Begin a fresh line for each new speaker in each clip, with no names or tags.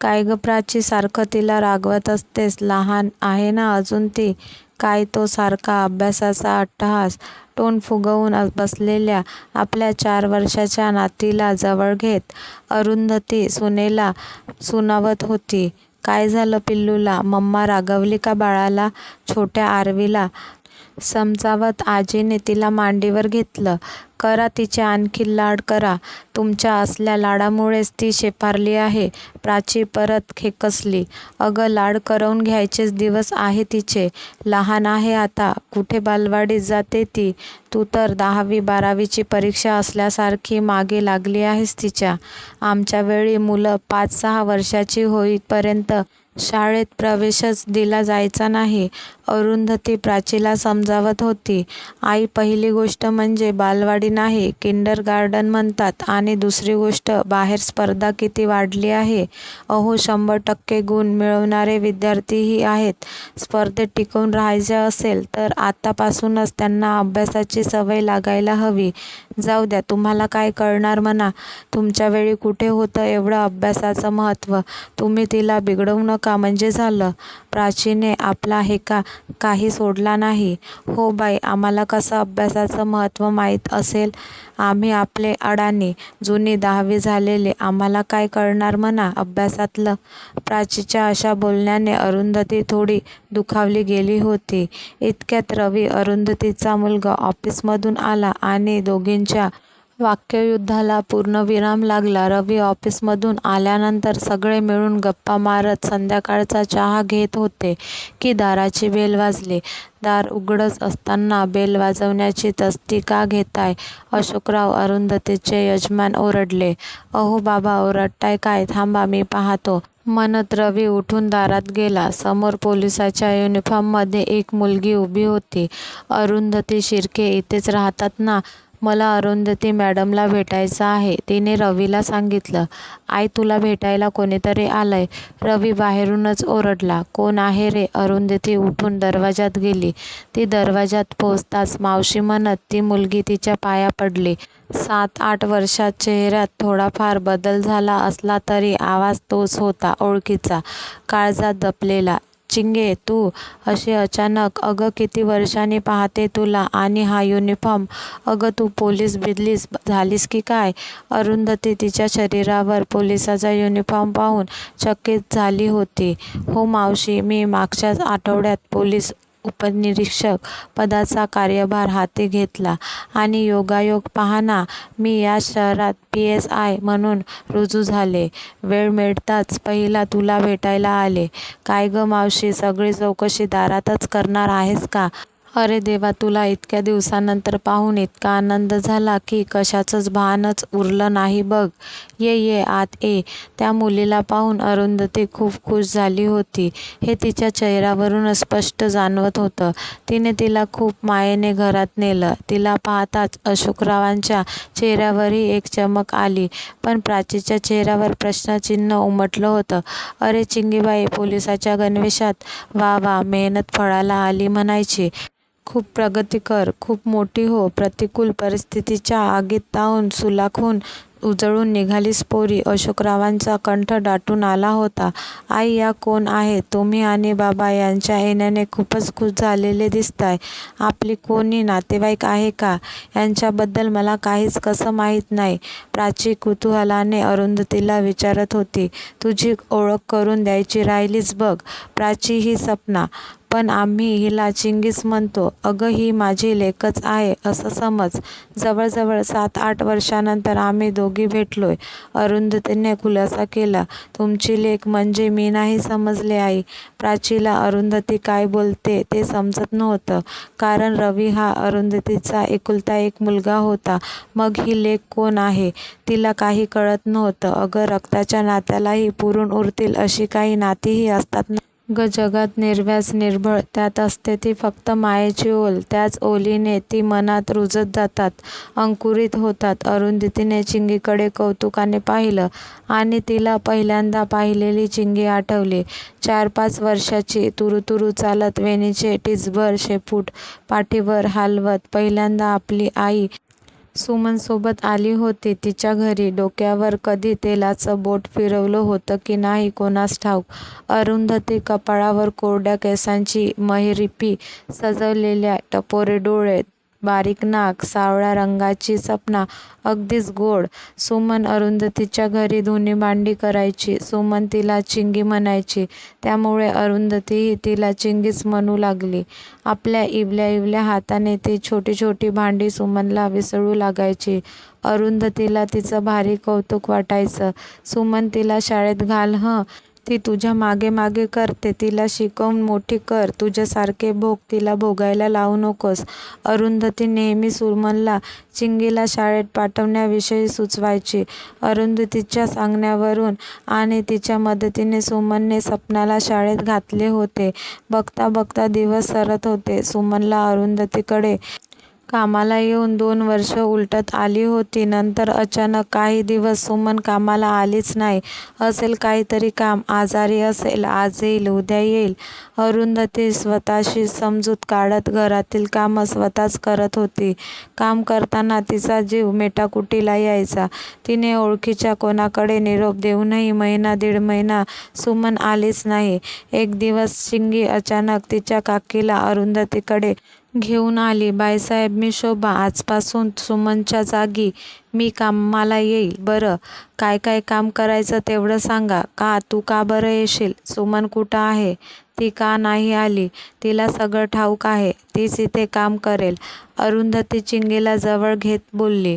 काय ग प्राची सारखं तिला रागवत असतेस लहान आहे ना अजून ती? काय तो सारखा अभ्यासाचा अट्टहास? टोन फुगवून बसलेल्या आपल्या चार वर्षाच्या नातीला जवळ घेत अरुंधती सुनेला सुनावत होती. काय झालं पिल्लूला? मम्मा रागवली का बाळाला? छोट्या आरवीला समजावत आजीने तिला मांडीवर घेतलं. करा तिचे आणखी लाड करा. तुमच्या असल्या लाडामुळेच ती शेपारली आहे. प्राची परत खेकसली. अगं लाड करवून घ्यायचेच दिवस आहे तिचे. लहान आहे आता. कुठे बालवाडीत जाते ती? तू तर दहावी बारावीची परीक्षा असल्यासारखी मागे लागली आहेस तिच्या. आमच्या वेळी मुलं पाच सहा वर्षाची होईपर्यंत शाळेत प्रवेशच दिला जायचा नाही. अरुंधती प्राचीला समजावत होती. आई पहिली गोष्ट म्हणजे बालवाडी नाही किंडर गार्डन म्हणतात. आणि दुसरी गोष्ट बाहेर स्पर्धा किती वाढली आहे? अहो शंभर टक्के गुण मिळवणारे विद्यार्थीही आहेत. स्पर्धेत टिकून राहायचे असेल तर आतापासूनच त्यांना अभ्यासाची सवय लागायला हवी. जाऊ द्या तुम्हाला काय कळणार म्हणा. तुमच्या वेळी कुठे होतं एवढं अभ्यासाचं महत्त्व? तुम्ही तिला बिघडवू नका म्हणजे झालं. प्राचीने आपला हेका काही सोडला नाही. हो बाई आम्हाला कसं अभ्यासाचं महत्त्व माहीत असेल? आम्ही आपले अडाणी जुनी दहावी झालेले आम्हाला काय कळणार म्हणा अभ्यासातलं? प्राचीच्या अशा बोलण्याने अरुंधती थोडी दुखावली गेली होती. इतक्यात रवी अरुंधतीचा मुलगा ऑफिसमधून आला आणि दोघींच्या वाक्ययुद्धाला पूर्णविराम लागला. रवी ऑफिसमधून आल्यानंतर सगळे मिळून गप्पा मारत संध्याकाळचा चहा घेत होते की दाराची बेल वाजली. दार उघडच असताना बेल वाजवण्याची तस्ती का घेताय? अशोकराव अरुंधतीचे यजमान ओरडले. अहो बाबा ओरडताय काय? थांबा मी पाहतो. म्हणत रवी उठून दारात गेला. समोर पोलिसाच्या युनिफॉर्ममध्ये एक मुलगी उभी होती. अरुंधती शिर्के इथेच राहतात ना? मला अरुंधती मॅडमला भेटायचं आहे. तिने रवीला सांगितलं आई तुला भेटायला कोणीतरी आलंय. रवी बाहेरूनच ओरडला कोण आहे रे? अरुंधती उठून दरवाजात गेली. ती दरवाजात पोचताच मावशी म्हणत ती मुलगी तिच्या पाया पडली. सात आठ वर्षात चेहऱ्यात थोडाफार बदल झाला असला तरी आवाज तोच होता ओळखीचा काळजात दपलेला चिंगे तू अशी अचानक अगं किती वर्षांनी पाहते तुला आणि हा युनिफॉर्म अगं तू पोलीस बिदलीस झालीस की काय? अरुंधती तिच्या शरीरावर पोलिसाचा युनिफॉर्म पाहून चकित झाली होती. हो मावशी मी मागच्याच आठवड्यात पोलीस उपनिरीक्षक पदाचा कार्यभार हाती घेतला आणि योगायोग पाहना मी या शहरात पी एस आय म्हणून रुजू झाले. वेळ मिळताच पहिला तुला भेटायला आले. काय गं मावशी सगळी चौकशी दारातच करणार आहेस का? अरे देवा तुला इतक्या दिवसानंतर पाहून इतका आनंद झाला की कशाचंच भानच उरलं नाही बघ. ये ये आत ये. त्या मुलीला पाहून अरुंधती खूप खुश झाली होती. हे तिच्या चेहऱ्यावरून स्पष्ट जाणवत होतं. तिने तिला खूप मायेने घरात नेलं. तिला पाहताच अशोकरावांच्या चेहऱ्यावरही एक चमक आली पण प्राचीच्या चेहऱ्यावर प्रश्नचिन्ह उमटलं होतं. अरे चिंगीबाई पोलिसाच्या गणवेशात वा वा मेहनत फळाला आली म्हणायची. खूप प्रगती कर खूप मोठी हो प्रतिकूल परिस्थितीच्या आगीत तावून सुलाखून उजळून निघालीस पोरी अशोकरावांचा कंठ दाटून आला होता. आई या कोण आहे? तुम्ही आणि बाबा यांच्या येण्याने खूपच खुश झालेले दिसताय. आपली कोणी नातेवाईक आहे का? यांच्याबद्दल मला काहीच कसं माहीत नाही. प्राची कुतूहलाने अरुंधतीला विचारत होती. तुझी ओळख करून द्यायची राहिलीच बघ. प्राची ही सपना. पण आम्ही हिला चिंगीस म्हणतो अगं ही माझी लेकच आहे असं समज. जवळजवळ सात आठ वर्षानंतर आम्ही दोघी भेटलोय. अरुंधतीने खुलासा केला तुमची लेक म्हणजे मी नाही समजले आई. प्राचीला अरुंधती काय बोलते ते समजत नव्हतं. कारण रवी हा अरुंधतीचा एकुलता एक मुलगा होता. मग ही लेक कोण आहे? तिला काही कळत नव्हतं. अगं रक्ताच्या नात्यालाही पुरून उरतील अशी काही नातीही असतात ना ग जगात निर्व्याज निर्भळ त्यात असते ती फक्त मायेची ओल त्याच ओलीने ती मनात रुजत जातात अंकुरित होतात. अरुंधतीने चिंगीकडे कौतुकाने पाहिलं आणि तिला पहिल्यांदा पाहिलेली चिंगी आठवली. चार पाच वर्षाची तुरुतुरु चालत वेणीचे टिचभर शेपूट पाठीवर हालवत पहिल्यांदा आपली आई सुमनसोबत आली होती तिच्या घरी. डोक्यावर कधी तेलाचं बोट फिरवलं होतं की नाही कोणास ठाऊक. अरुंधती कपाळावर कोरड्या केसांची महिरपी सजवलेल्या टपोरे डोळे, बारीक नाक, सावळ्या रंगाची सपना अगदीच गोड. सुमन अरुंधतीच्या घरी धुणी-भांडी करायची. सुमन तिला चिंगी म्हणायची. त्यामुळे अरुंधतीही तिला चिंगीच म्हणू लागली. आपल्या इवल्या इवल्या हाताने ती छोटी छोटी भांडी सुमनला विसळू लागायची. अरुंधतीला तिचं भारी कौतुक वाटायचं. सुमन तिला शाळेत घाल हं. ती तुझ्या मागे मागे करते. तिला शिकवून मोठी कर. तुझ्यासारखे भोग तिला भोगायला लावू नकोस. अरुंधती नेहमी सुमनला चिंगीला शाळेत पाठवण्याविषयी सुचवायची. अरुंधतीच्या सांगण्यावरून आणि तिच्या मदतीने सुमनने सपनाला शाळेत घातले होते. बघता बघता दिवस सरत होते. सुमनला अरुंधतीकडे कामाला येऊन दोन वर्षं उलटत आली होती. नंतर अचानक काही दिवस सुमन कामाला आलीच नाही. असेल काहीतरी काम. आजारी असेल. आज येईल उद्या येईल. अरुंधती स्वतःशी समजूत काढत घरातील कामं स्वतःच करत होती. काम करताना तिचा जीव मेटाकुटीला यायचा. तिने ओळखीच्या कोणाकडे निरोप देऊनही महिना दीड महिना सुमन आलीच नाही. एक दिवस शिंगी अचानक तिच्या काकीला अरुंधतीकडे घेऊन आली. बायसाहेब मी शोभा. आजपासून सुमनच्या जागी मी कामाला येईल बरं. काय काय काम करायचं तेवढं सांगा. का तू का बरं येशील? सुमन कुठं आहे? ती का नाही आली? तिला सगळं ठाऊक आहे. तीच इथे काम करेल. अरुंधती चिंगीला जवळ घेत बोलली.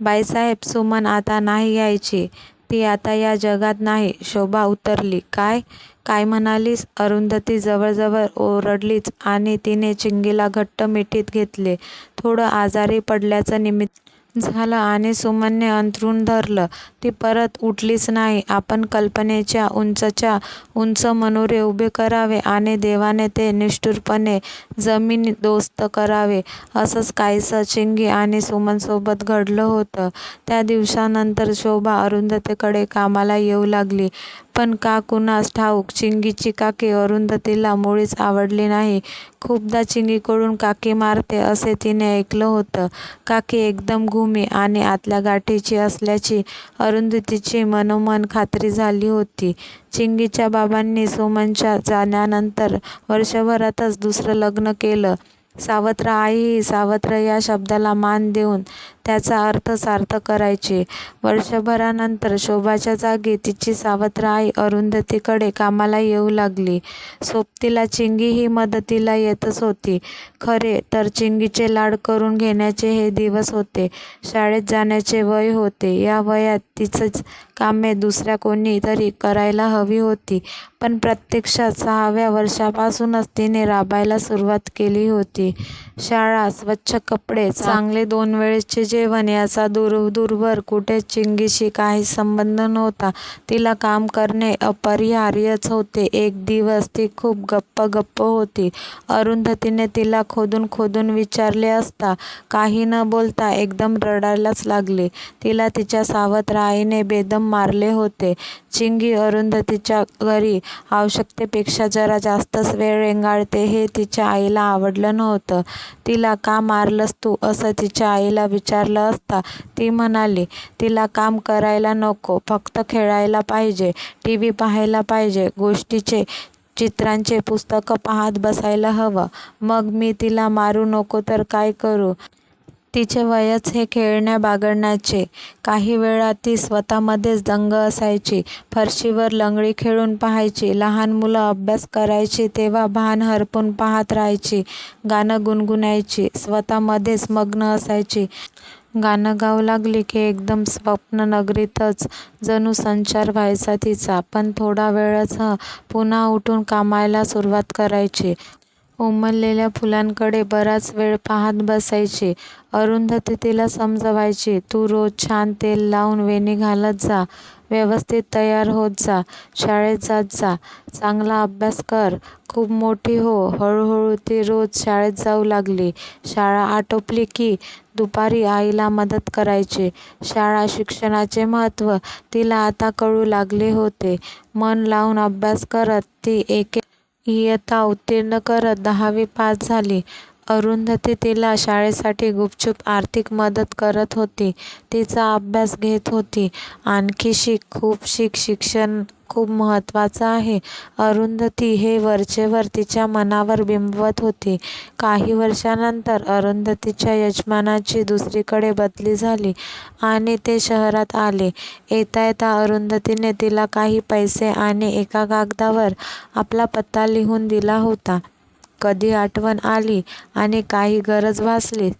बाईसाहेब सुमन आता नाही यायची. ती आता या जगात नाही. शोभा उतरली. काय? काय म्हणालीस? अरुंधती जवळजवळ ओरडलीच आणि तिने चिंगीला घट्ट मिठीत घेतले. थोडं आजारी पडल्याचं निमित्त झालं आणि सुमनने अंथरूण धरलं. ती परत उठलीच नाही. आपण कल्पनेच्या उंचच्या उंच मनोरे उभे करावे आणि देवाने ते निष्ठुरपणे जमीन दोस्त करावे. असंच काहीसं चिंगी आणि सुमनसोबत घडलं होतं. त्या दिवसानंतर शोभा अरुंधतीकडे कामाला येऊ लागली. पण का कुणास ठाऊक चिंगीची काकी अरुंधतीला मुळीच आवडली नाही. खूपदा चिंगीकडून काकी मारते असे तिने ऐकलं होतं. काकी एकदम घुमी आणि आतल्या गाठीची असल्याची अरुंधतीची मनोमन खात्री झाली होती. चिंगीच्या बाबांनी सुमनच्या जाण्यानंतर वर्षभरातच दुसरं लग्न केलं. सावत्र आईही सावत्र या शब्दाला मान देऊन त्याचा अर्थ सार्थ करायची. वर्षभरानंतर शोभाच्या जागी तिची सावत्र आई अरुंधतीकडे कामाला येऊ लागली. सोबतीला चिंगीही मदतीला येतच होती. खरे तर चिंगीचे लाड करून घेण्याचे हे दिवस होते. शाळेत जाण्याचे वय होते. या वयात तिचीच कामे दुसऱ्या कोणी तरी करायला हवी होती. पण प्रत्यक्षात सहाव्या वर्षापासूनच तिने राबायला सुरुवात केली होती. शाळा, स्वच्छ कपडे, चांगले दोन वेळचे जेवण याचा दूर दूरवर कुठेच चिंगीशी काही संबंध नव्हता. तिला काम करणे अपरिहार्यच होते. एक दिवस ती खूप गप्प-गप्प होती. अरुंधतीने तिला खोदून खोदून विचारले असता काही न बोलता एकदम रडायलाच लागली. तिला तिच्या सावत्र आईने बेदम मारले होते. चिंगी अरुंधतीच्या घरी आवश्यकतेपेक्षा जरा जास्तच वेळ रेंगाळते हे तिच्या आईला आवडलं नव्हतं. तिला का मारलंस तू असं तिच्या आईला विचार विचारलं असता ती म्हणाली, तिला काम करायला नको. फक्त खेळायला पाहिजे. टीव्ही पाहायला पाहिजे. गोष्टीचे चित्रांचे पुस्तकं पाहत बसायला हवं. मग मी तिला मारू नको तर काय करू? तिचे वयच हे खेळण्या-बागडण्याचे. काही वेळा ती स्वतःमध्येच दंग असायची. फरशीवर लंगडी खेळून पाहायची. लहान मुलं अभ्यास करायची तेव्हा भान हरपून पाहत राहायची. गाणं गुणगुणायची. स्वतःमध्येच मग्न असायची. गाणं गाऊ लागली की एकदम स्वप्ननगरीतच जणू संचार व्हायचा तिचा. पण थोडा वेळच पुन्हा उठून कामायला सुरुवात करायची. उमललेल्या फुलांकडे बराच वेळ पाहत बसायची. अरुंधती तिला समजवायची. तू रोज छान तेल लावून वेणी घालत जा. व्यवस्थित तयार होत जा. शाळेत जात जा. चांगला अभ्यास कर. खूप मोठी हो. हळूहळू ती रोज शाळेत जाऊ लागली. शाळा आटोपली की दुपारी आईला मदत करायची. शाळा शिक्षणाचे महत्त्व तिला आता कळू लागले होते. मन लावून अभ्यास करत ती एके इयत्ता उत्तीर्ण करत दहावी पास झाली. अरुंधती तिला शाळेसाठी गुपचूप आर्थिक मदत करत होती. तिचा अभ्यास घेत होती. आणखी शिक, खूप शिक. शिक्षण खूप महत्त्वाचं आहे. अरुंधती हे वरचेवर तिच्या मनावर बिंबवत होती. काही वर्षानंतर अरुंधतीच्या यजमानाची दुसरीकडे बदली झाली आणि ते शहरात आले. येता येता अरुंधतीने तिला काही पैसे आणि एका कागदावर आपला पत्ता लिहून दिला होता. कधी आठवण आली आणि काही गरज भासली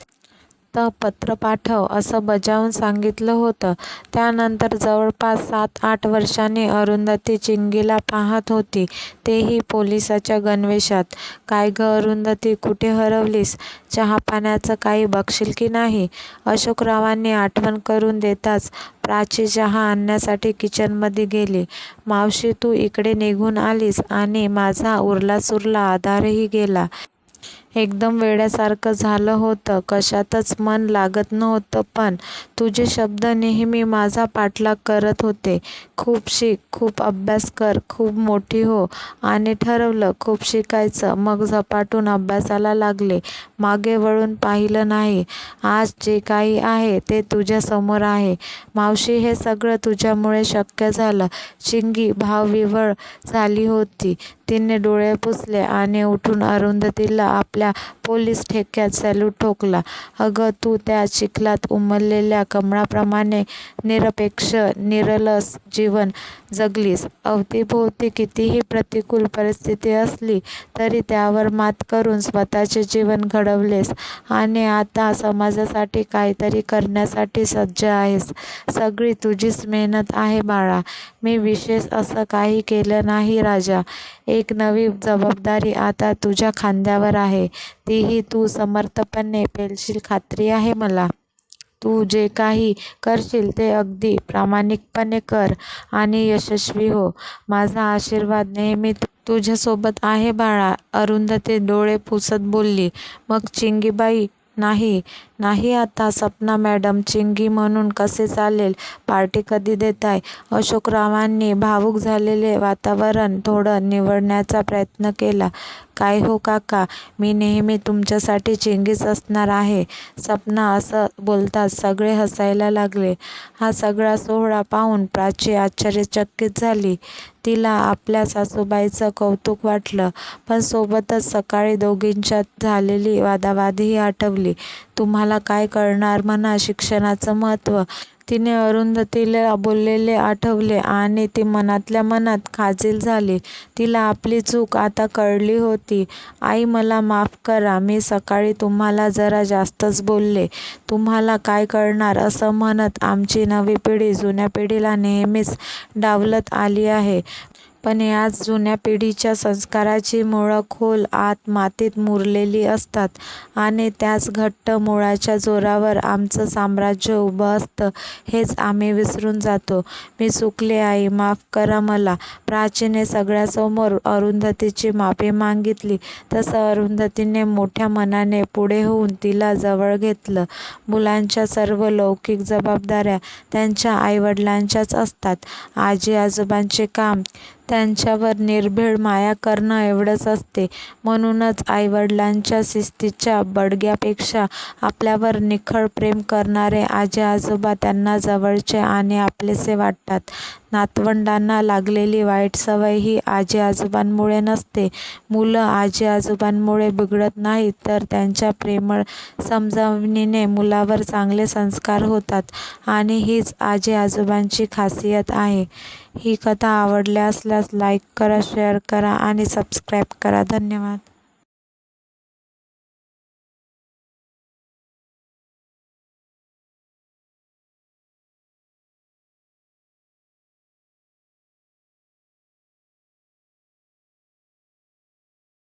तर पत्र पाठव असं बजावून सांगितलं होतं. त्यानंतर जवळपास सात आठ वर्षांनी अरुंधती चिंगीला पाहत होती. तेही पोलिसाच्या गणवेशात. काय गं अरुंधती, कुठे हरवलीस? चहा-पाण्याचं काही बघशील की नाही? अशोकरावांनी आठवण करून देताच प्राची चहा आणण्यासाठी किचनमध्ये गेली. मावशी तू इकडे निघून आलीस आणि माझा उरलासुरला आधारही गेला. एकदम वेड्यासारखं झालं होतं. कशातच मन लागत नव्हतं. पण तुझे शब्द नेहमी माझा पाठलाग करत होते. खूप शिक, खूप अभ्यास कर, खूप मोठी हो आणि ठरवलं खूप शिकायचं. मग झपाटून अभ्यासाला लागले. मागे वळून पाहिलं नाही. आज जे काही आहे ते तुझ्यासमोर आहे. मावशी हे सगळं तुझ्यामुळे शक्य झालं. चिंगी भावविवळ झाली होती. तिने डोळे पुसले आणि उठून अरुंधतीला आपल्या पोलीस ठेक्यात सॅल्यूट ठोकला. अगं तू त्या चिखलात उमललेल्या कमळाप्रमाणे निरपेक्ष, निरलस जीवन जगलीस. अवतीभोवती कितीही प्रतिकूल परिस्थिती असली तरी त्यावर मात करून स्वतःचे जीवन घडवलेस आणि आता समाजासाठी काहीतरी करण्यासाठी सज्ज आहेस. सगळी तुझीच मेहनत आहे बाळा. मी विशेष असं काही केलं नाही राजा. एक एक नवी जबाबदारी आता तुझ्या खांद्यावर आहे. तीही तू समर्थपणे पेलशील खात्री आहे मला. तू जे काही करशील ते अगदी प्रामाणिकपणे कर आणि यशस्वी हो. माझा आशीर्वाद नेहमी तुझ्यासोबत आहे बाळा. अरुंधती डोळे पुसत बोलली. मग चिंगीबाई? नाही, नाही आता सपना मॅडम. चिंगी म्हणून कसे चालेल? पार्टी कधी देताय? अशोकरावांनी भावूक झालेले वातावरण थोडं निवडण्याचा प्रयत्न केला. काय हो काका, मी नेहमी तुमच्यासाठी चिंगीच असणार आहे. सपना असं बोलताच सगळे हसायला लागले. हा सगळा सोहळा पाहून प्राची आश्चर्यचकित झाली. तिला आपल्या सासूबाईचं कौतुक वाटलं. पण सोबतच सकाळी दोघींच्यात झालेली वादावादीही आठवली. तुम्हाला काय कळणार म्हणा शिक्षणाचं महत्त्व? तिने अरुंधतीला बोललेले आठवले आणि ती मनातल्या मनात खाजील झाली. तिला आपली चूक आता कळली होती. आई मला माफ करा. मी सकाळी तुम्हाला जरा जास्तच बोलले. तुम्हाला काय कळणार असं म्हणत आमची नवी पिढी जुन्या पिढीला नेहमीच डावलत आली आहे. पण याच जुन्या पिढीच्या संस्काराची मुळं खोल आत मातीत मुरलेली असतात आणि त्याच घट्ट मुळाच्या जोरावर आमचं साम्राज्य उभं असतं हेच आम्ही विसरून जातो. मी चुकले आई. माफ करा मला. प्राचीने सगळ्यासमोर अरुंधतीची माफी मागितली तसं अरुंधतीने मोठ्या मनाने पुढे होऊन तिला जवळ घेतलं. मुलांच्या सर्व लौकिक जबाबदाऱ्या त्यांच्या आईवडिलांच्याच असतात. आजी-आजोबांचे काम त्यांच्यावर निर्भीड माया करणं एवढंच असते. म्हणूनच आई-वडिलांच्या शिस्तीच्या बडग्यापेक्षा आपल्यावर निखळ प्रेम करणारे आजी-आजोबा त्यांना जवळचे आणि आपलेसे वाटतात. नातवंडांना लागलेली वाईट सवय ही आजी-आजोबांमुळे नसते. मुलं आजी-आजोबांमुळे बिघडत नाहीत तर त्यांच्या प्रेमळ समजावणीने मुलावर चांगले संस्कार होतात आणि हीच आजी-आजोबांची खासियत आहे. ही कथा आवडल्या असल्यास लाईक करा, शेअर करा आणि सबस्क्राईब करा. धन्यवाद.